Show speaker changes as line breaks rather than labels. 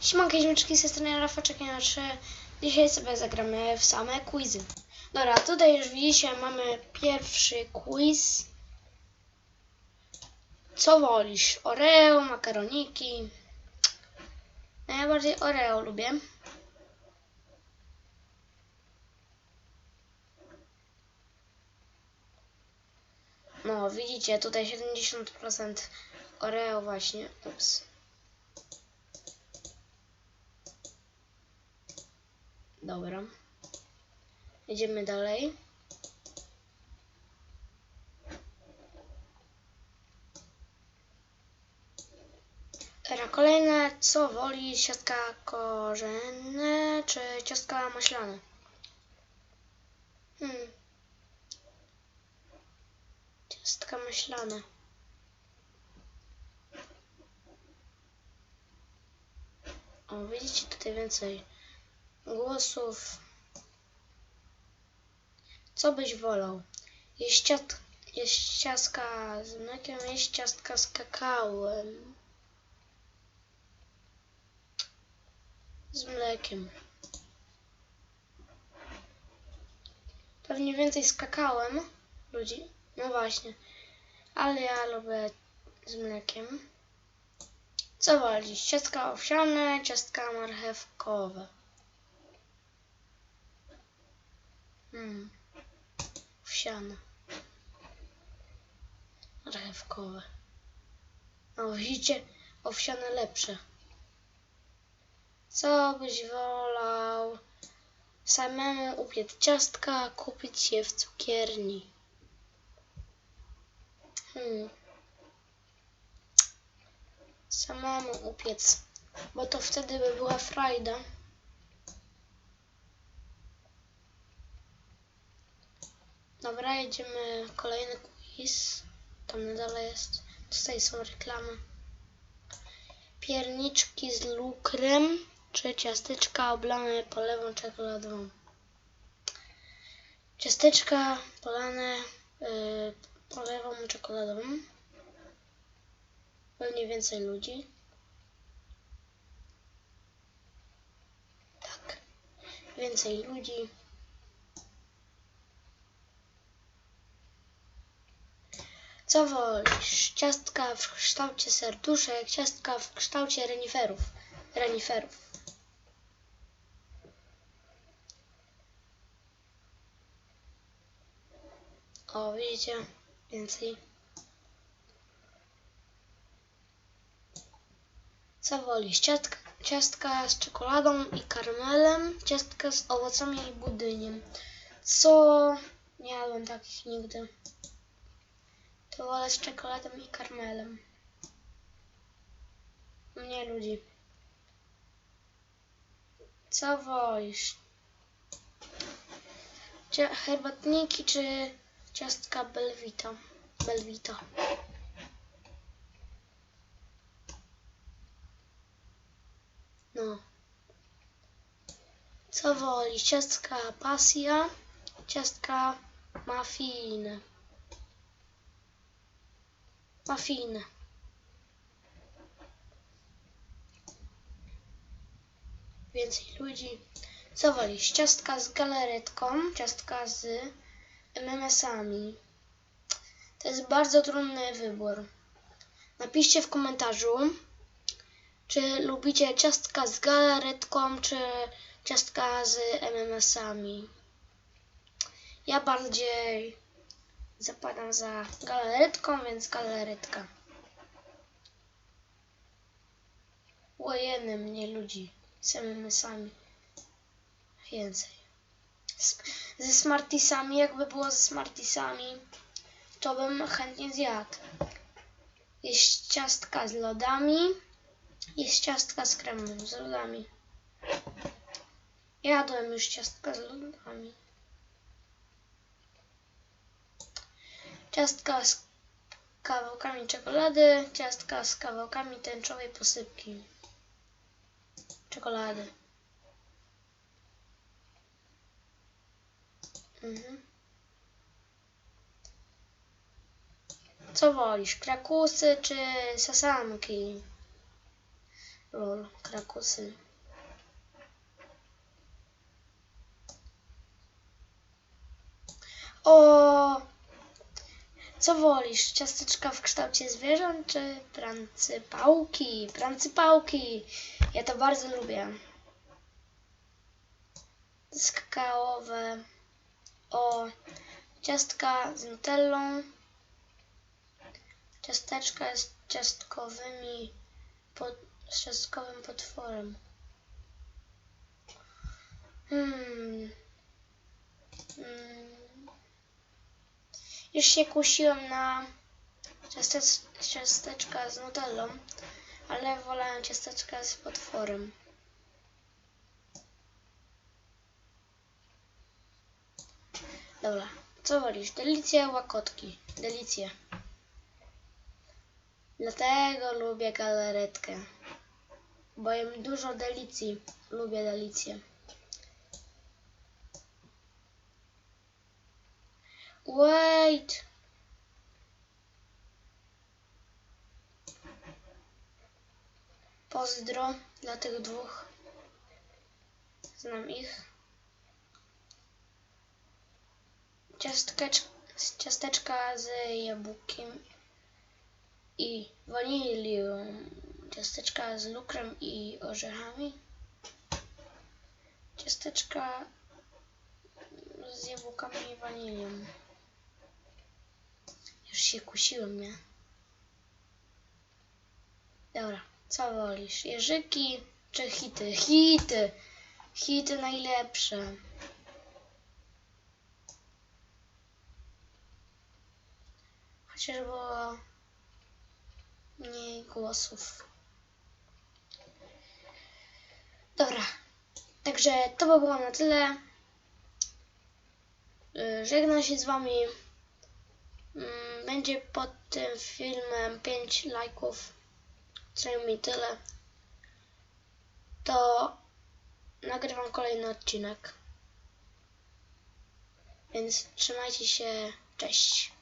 Siemanko, ziomeczki, ze strony Rafa Czekania 3. Dzisiaj sobie zagramy w same quizy. Dobra, tutaj już widzicie, mamy pierwszy quiz. Co wolisz? Oreo, makaroniki? Najbardziej Oreo lubię. No, widzicie, tutaj 70% Oreo właśnie. Ups. Dobra. Jedziemy dalej. Era kolejne, co woli ciastka korzenne czy ciastka maślane? Hmm. Ciastka maślane. O, widzicie tutaj więcej głosów. Co byś wolał? Jeść, ciast, jeść ciastka z mlekiem, jeść ciastka z kakałem. Z mlekiem. Pewnie więcej z kakałem ludzi. No właśnie. Ale ja lubię z mlekiem. Co wolisz? Ciastka owsiane, ciastka marchewkowe. Hmm. Owsiane. Marchewkowe. No widzicie? Owsiane lepsze. Co byś wolał? Samemu upiec ciastka, kupić je w cukierni. Hmm. Samemu upiec, bo to wtedy by była frajda. Dobra, jedziemy kolejny quiz. Tam na jest. Tutaj są reklamy. Pierniczki z lukrem czy ciasteczka oblane polewą czekoladową? Ciasteczka polane yy, polewą czekoladową. Pewnie więcej ludzi. Tak. Więcej ludzi. Co wolisz? Ciastka w kształcie serduszek, ciastka w kształcie reniferów. Reniferów. O, widzicie? Więcej. Co wolisz? Ciastka, ciastka z czekoladą i karmelem, ciastka z owocami i budyniem. Co? Nie jadłem takich nigdy. To wolę z czekoladą i karmelem. Mnie ludzi. Co wolisz? Cia- herbatniki czy ciastka Belvita? Belvita. No. Co wolisz? Ciastka pasja, ciastka mafijne. Mafijne. Więcej ludzi. Co wolisz? Ciastka z galaretką, ciastka z MMS-ami. To jest bardzo trudny wybór. Napiszcie w komentarzu, czy lubicie ciastka z galaretką, czy ciastka z MMS-ami. Ja bardziej zapadam za galaretką, więc galaretka. Łojeny mnie ludzi z MMS-ami. Więcej. Z, ze Smartisami, jakby było ze Smartisami, to bym chętnie zjadł. Jest ciastka z lodami, jest ciastka z kremem, z lodami. Jadłem już ciastka z lodami. Ciastka z kawałkami czekolady, ciastka z kawałkami tęczowej posypki. Czekolady. Mhm. Co wolisz, krakusy czy sasamki? Lol, krakusy. O! Co wolisz? Ciasteczka w kształcie zwierząt czy prancypałki? Prancypałki! Ja to bardzo lubię. Z kakaowe. O! Ciastka z nutellą. Ciasteczka z ciastkowymi pod, z ciastkowym potworem. Hmm. Już się kusiłem na ciastec, ciasteczka z nutellą, ale wolałem ciasteczka z potworem. Dobra, co wolisz? Delicje, łakotki? Delicje. Dlatego lubię galaretkę. Bo dużo delicji. Lubię delicje. Wait! Pozdro dla tych dwóch. Znam ich. Ciastkecz, ciasteczka z jabłkiem i wanilią. Ciasteczka z lukrem i orzechami. Ciasteczka z jabłkami i wanilią. Już się kusiłem, nie? Dobra, co wolisz? Jeżyki czy hity? Hity! Hity najlepsze. Chociaż było mniej głosów. Dobra, także to by było na tyle. Y, Żegnam się z Wami. Będzie pod tym filmem 5 lajków, co mi tyle. To nagrywam kolejny odcinek. Więc trzymajcie się. Cześć.